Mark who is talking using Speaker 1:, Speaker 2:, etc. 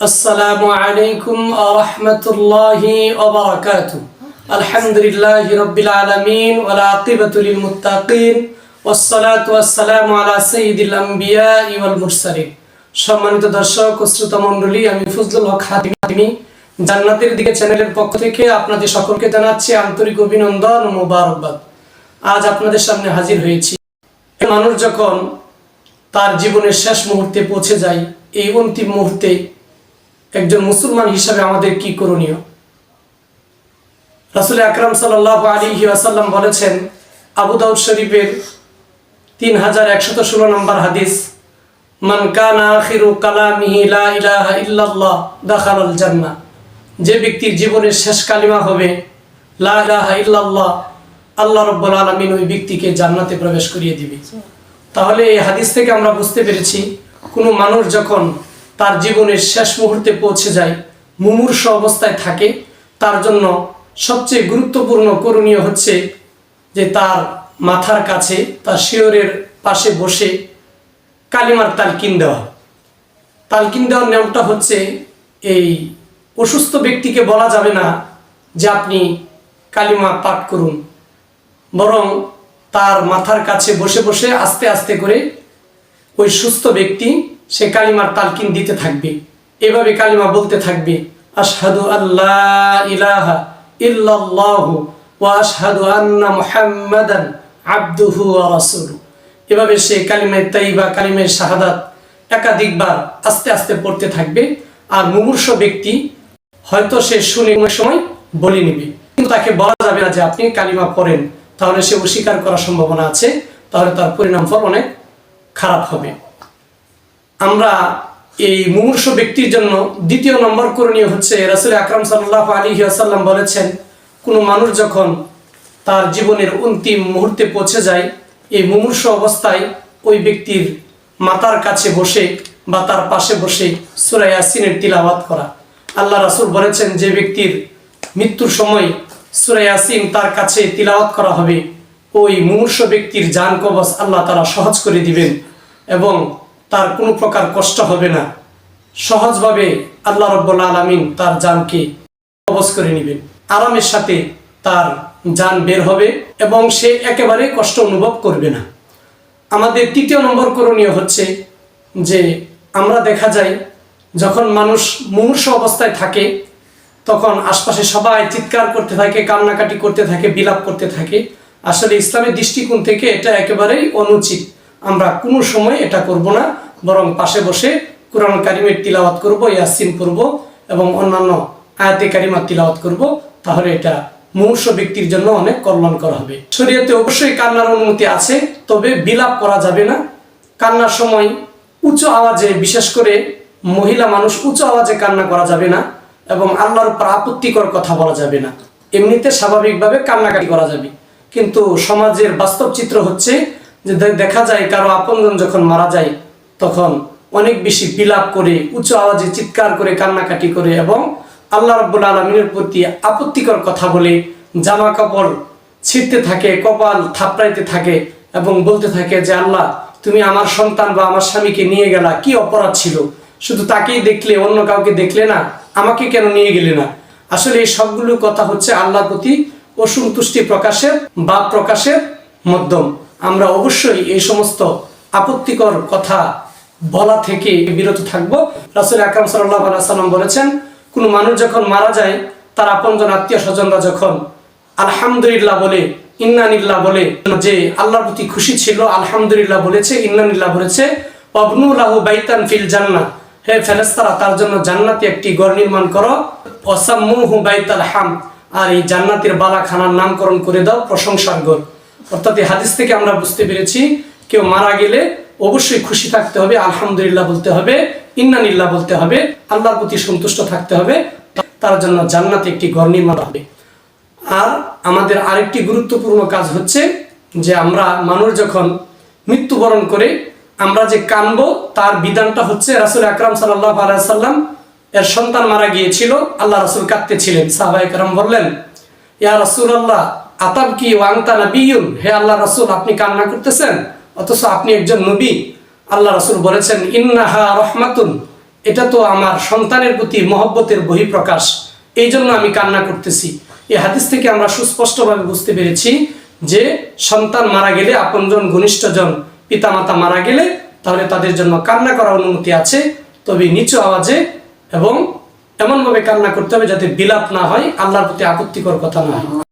Speaker 1: السلام عليكم ورحمة الله وبركاته الحمد لله رب العالمين والعاقبة للمتقين والصلاة والسلام على سيد الأنبياء والمرسلين সম্মানিত দর্শক ও শ্রোতা মণ্ডলী আমি ফজলুল হক হাতিমি জান্নাতের দিকে চ্যানেলের পক্ষ থেকে আপনাদের সকলকে জানাচ্ছি আন্তরিক অভিনন্দন ও মোবারকবাদ আজ আপনাদের সামনে হাজির হয়েছি মানুষ যখন তার জীবনের শেষ মুহূর্তে পৌঁছে যায় এই অন্তিম মুহূর্তে একজন মুসলমান হিসাবে আমাদের কি করণীয়? রাসুল আকরাম সাল্লাহ আলী আসাল্লাম বলেছেন, আবু দাউদ শরীফের তিন হাজার একশত ষোলো নম্বর হাদিস, মান যে ব্যক্তির জীবনের শেষ কালিমা হবে, লা আল্লাহ রব্বুল ওই ব্যক্তিকে জান্নাতে প্রবেশ করিয়ে দিবে। তাহলে এই হাদিস থেকে আমরা বুঝতে পেরেছি, কোনো মানুষ যখন তার জীবনের শেষ মুহূর্তে পৌঁছে যায়, মুমূর্ষ অবস্থায় থাকে। তার জন্য সবচেয়ে গুরুত্বপূর্ণ করণীয় হচ্ছে যে তার মাথার কাছে, তার শিয়রের পাশে বসে কালিমার তালকিন দেওয়া। তালকিন দেওয়ার নিয়মটা হচ্ছে, এই অসুস্থ ব্যক্তিকে বলা যাবে না যে আপনি কালিমা পাঠ করুন। বরং তার মাথার কাছে বসে বসে আস্তে আস্তে করে ওই সুস্থ ব্যক্তি সে কালিমার তালকিন দিতে থাকবে। এভাবে কালিমা বলতে থাকবে, আশহাদু আল্লাহ ইলাহা ইল্লাল্লাহু ওয়া আশহাদু আন্না মুহাম্মাদান আবদুহু ওয়া রাসূলুহু। এভাবে সে কালিমায় তাইবা, কালিমায় শাহাদাত একাধিকবার আস্তে আস্তে পড়তে থাকবে, আর মুমূর্ষ ব্যক্তি হয়তো সে শুনে কোনো সময় বলে নিবে। কিন্তু তাকে বলা যাবে না যে আপনি কালিমা পড়েন, তাহলে সে অস্বীকার করার সম্ভাবনা আছে, তাহলে তার পরিণাম ফল অনেক খারাপ হবে। আমরা এই মুমূর্ষ ব্যক্তির জন্য দ্বিতীয় নম্বর করণীয় হচ্ছে রাসুল আকরাম সাল্লাহ আলী আসাল্লাম বলেছেন, কোনো মানুষ যখন তার জীবনের অন্তিম মুহূর্তে পৌঁছে যায়, এই মুমূর্ষ অবস্থায় ওই ব্যক্তির মাতার কাছে বসে বা তার পাশে বসে সুরাই আসিনের তিলাবাত করা। আল্লাহ রাসুল বলেছেন, যে ব্যক্তির মৃত্যুর সময় সুরাই আসিন তার কাছে তিলাওয়াত করা হবে, ওই মুমূর্ষ ব্যক্তির জান কবচ আল্লাহ তারা সহজ করে দিবেন এবং তার কোনো প্রকার কষ্ট হবে না। সহজভাবে আল্লাহ রব্বুল আলমিন তার জানকে কবচ করে নেবেন। আরামের সাথে তার যান বের হবে এবং সে একেবারে কষ্ট অনুভব করবে না। আমাদের তৃতীয় নম্বর করণীয় হচ্ছে যে আমরা দেখা যায়, যখন মানুষ মুমূর্ষ অবস্থায় থাকে, তখন আশপাশে সবাই চিৎকার করতে থাকে, কান্নাকাটি করতে থাকে, বিলাপ করতে থাকে। আসলে ইসলামের দৃষ্টিকোণ থেকে এটা একেবারেই অনুচিত। আমরা কোনো সময় এটা করব না, বরং পাশে বসে কোরআন কারিমের তিলাওয়াত করব, ইয়াসিন করব এবং অন্যান্য আয়াতে কারিমার তিলাওয়াত করব, তাহলে এটা মুমূর্ষ ব্যক্তির জন্য অনেক কল্যাণকর হবে। শরীয়তে অবশ্যই কান্নার অনুমতি আছে, তবে বিলাপ করা যাবে না। কান্নার সময় উচ্চ আওয়াজে, বিশেষ করে মহিলা মানুষ উচ্চ আওয়াজে কান্না করা যাবে না এবং আল্লাহর উপর আপত্তিকর কথা বলা যাবে না। এমনিতে স্বাভাবিকভাবে কান্নাকাটি করা যাবে। কিন্তু সমাজের বাস্তব চিত্র হচ্ছে যে দেখা যায় কারও আপনজন যখন মারা যায়, তখন অনেক বেশি বিলাপ করে উচ্চ আওয়াজে চিৎকার করে, কান্নাকাটি করে এবং আল্লাহ রব্বুল আলমিনের প্রতি আপত্তিকর কথা বলে জামা কাপড় ছিঁড়তে থাকে, কপাল থাপড়াইতে থাকে এবং বলতে থাকে যে, আল্লাহ, তুমি আমার সন্তান বা আমার স্বামীকে নিয়ে গেলা, কি অপরাধ ছিল? শুধু তাকেই দেখলে, অন্য কাউকে দেখলে না? আমাকে কেন নিয়ে গেলে না? আসলে এই সবগুলো কথা হচ্ছে আল্লাহর প্রতি অসন্তুষ্টি প্রকাশের বা প্রকাশের মাধ্যম। আমরা অবশ্যই এই সমস্ত আপত্তিকর কথা বলা থেকে বিরত থাকব। রাসুল আকরাম সাল্লাহ সাল্লাম বলেছেন, কোনো মানুষ যখন মারা যায়, তার আপনজন আত্মীয় স্বজনরা যখন আলহামদুলিল্লাহ বলে, ইন্নানিল্লাহ বলে, যে আল্লাহর প্রতি খুশি ছিল, আলহামদুলিল্লাহ বলেছে, ইন্নানিল্লাহ বলেছে অবনুল্লাহ বাইতান ফিল জান্নাহ। হে ফেরেস্তারা তার জন্য জান্নাতে একটি গড় নির্মাণ করো। অসাম্মুহু বাইতাল হাম। আর এই জান্নাতের বালাখানার নামকরণ করে দাও প্রশংসার গড় অর্থাৎ এই হাদিস থেকে আমরা বুঝতে পেরেছি, কেউ মারা গেলে অবশ্যই খুশি থাকতে হবে, আলহামদুলিল্লাহ বলতে হবে, ইন্নানিল্লাহ বলতে হবে, আল্লাহর প্রতি সন্তুষ্ট থাকতে হবে, তার জন্য জান্নাতে একটি ঘর নির্মাণ হবে। আর আমাদের আরেকটি গুরুত্বপূর্ণ কাজ হচ্ছে যে আমরা মানুষ যখন মৃত্যুবরণ করে আমরা যে কানবো, তার বিধানটা হচ্ছে রাসুল আকরাম সাল্লাহ আলাইসাল্লাম এর সন্তান মারা গিয়েছিল, আল্লাহ রাসুল কাঁদতে ছিলেন সাহবা একরাম বললেন, ইয়া রাসুল আল্লাহ আতাব কি ওয়াংতা নাবিয়ুন? হে আল্লাহ রাসুল, আপনি কান্না করতেছেন? অথচ আপনি একজন নবী। আল্লাহ রাসুল বলেছেন, ইন্নাহা রহমাতুন। এটা তো আমার সন্তানের প্রতি মহব্বতের বহিঃপ্রকাশ। এই জন্য আমি কান্না করতেছি। এই হাদিস থেকে আমরা সুস্পষ্টভাবে বুঝতে পেরেছি যে সন্তান মারা গেলে আপনজন ঘনিষ্ঠজন পিতামাতা মারা গেলে তাহলে তাদের জন্য কান্না করার অনুমতি আছে। তবে নিচু আওয়াজে এবং এমনভাবে কান্না করতে হবে যাতে বিলাপ না হয়, আল্লাহর প্রতি আপত্তিকর কথা না হয়।